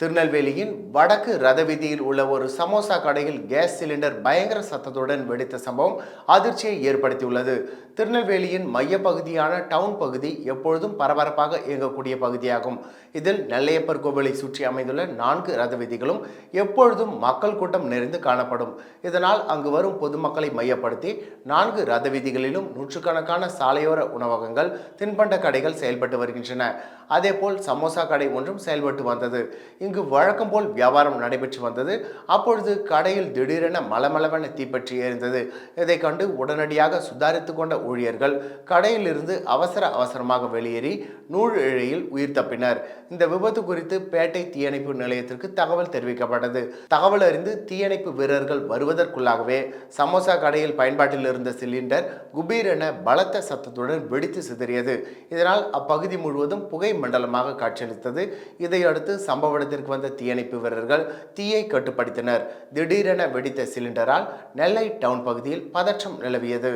திருநெல்வேலியின் வடக்கு ரதவீதியில் உள்ள ஒரு சமோசா கடையில் கேஸ் சிலிண்டர் பயங்கர சத்தத்துடன் வெடித்த சம்பவம் அதிர்ச்சியை ஏற்படுத்தியுள்ளது. திருநெல்வேலியின் மையப்பகுதியான டவுன் பகுதி எப்பொழுதும் பரபரப்பாக இயங்கக்கூடிய பகுதியாகும். இதில் நெல்லையப்பர் கோவிலை சுற்றி அமைந்துள்ள நான்கு ரதவீதிகளும் எப்பொழுதும் மக்கள் கூட்டம் நிறைந்து காணப்படும். இதனால் அங்கு வரும் பொதுமக்களை மையப்படுத்தி நான்கு ரதவீதிகளிலும் நூற்றுக்கணக்கான சாலையோர உணவகங்கள் தின்பண்ட கடைகள் செயல்பட்டு வருகின்றன. அதேபோல் சமோசா கடை ஒன்றும் செயல்பட்டு வந்தது. இங்கு வழக்கம் போல் வியாபாரம் நடைபெற்று வந்தது. அப்பொழுது கடையில் திடீரென மலமளவென தீப்பற்றி எரிந்தது. இதை கண்டு உடனடியாக சுதாரித்து கொண்ட ஊழியர்கள் கடையிலிருந்து அவசர அவசரமாக வெளியேறி நூல் இழையில் உயிர் தப்பினர். இந்த விபத்து குறித்து பேட்டை தீயணைப்பு நிலையத்திற்கு தகவல் தெரிவிக்கப்பட்டது. தகவல் அறிந்து தீயணைப்பு வீரர்கள் வருவதற்குள்ளாகவே சமோசா கடையில் பயன்பாட்டில் இருந்த சிலிண்டர் குபீர் என பலத்த சத்தத்துடன் வெடித்து சிதறியது. இதனால் அப்பகுதி முழுவதும் புகை மண்டலமாக காட்சியளித்தது. இதையடுத்து சம்பவ கிராமத்திற்கு வந்த தீயணைப்பு வீரர்கள் தீயை கட்டுப்படுத்தினர். திடீரென வெடித்த சிலிண்டரால் நெல்லை டவுன் பகுதியில் பதற்றம் நிலவியது.